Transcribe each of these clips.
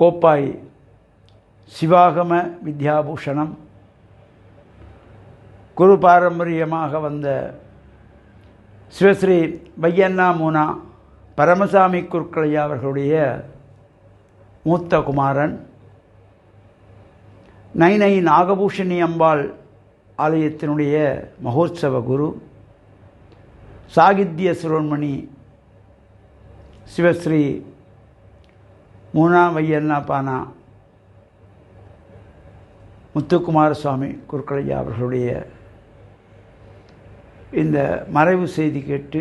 கோப்பாய் சிவாகம வித்யாபூஷணம் குரு பாரம்பரியமாக வந்த சிவஸ்ரீ வையண்ணா மூனா பரமசாமி குருக்களையா அவர்களுடைய மூத்த குமாரன். நைனை நாகபூஷணி அம்பாள் ஆலயத்தினுடைய மகோத்சவ குரு. சாகித்ய சுரோன்மணி சிவஸ்ரீ மூணாம் வையன்னா பானா? முத்துக்குமார சுவாமி குருக்களையா அவர்களுடைய இந்த மறைவு செய்தி கேட்டு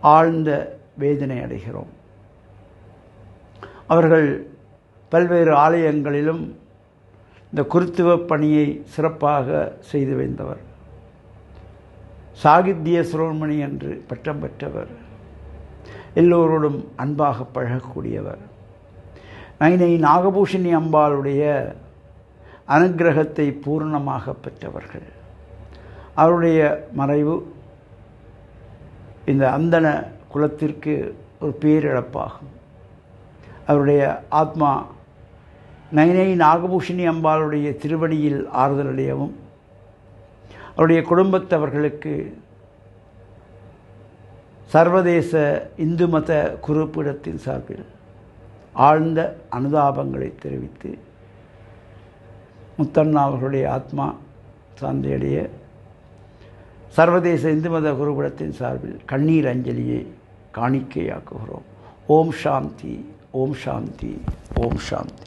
ஆழ்ந்த வேதனை அடைகிறோம். அவர்கள் பல்வேறு ஆலயங்களிலும் இந்த குருத்துவ பணியை சிறப்பாக செய்து வைந்தவர் சாகித்ய சிரோமணி என்று பட்டம் பெற்றவர். எல்லோரோடும் அன்பாக பழகக்கூடியவர். நைனை நாகபூஷணி அம்பாளுடைய அனுகிரகத்தை பூர்ணமாக பெற்றவர்கள். அவருடைய மறைவு இந்த அந்தன குலத்திற்கு ஒரு பேரிழப்பாகும். அவருடைய ஆத்மா நைனை நாகபூஷணி அம்பாளுடைய திருவடியில் ஆறுதலடையவும் அவருடைய குடும்பத்தவர்களுக்கு சர்வதேச இந்து மத குறிப்பிடத்தின் சார்பில் ஆழ்ந்த அனுதாபங்களை தெரிவித்து முத்தண்ணா அவர்களுடைய ஆத்மா சாந்தியடைய சர்வதேச இந்து மத குருகுலத்தின் சார்பில் கண்ணீர் அஞ்சலியை காணிக்கையாக்குகிறோம். ஓம் சாந்தி ஓம் சாந்தி ஓம் சாந்தி.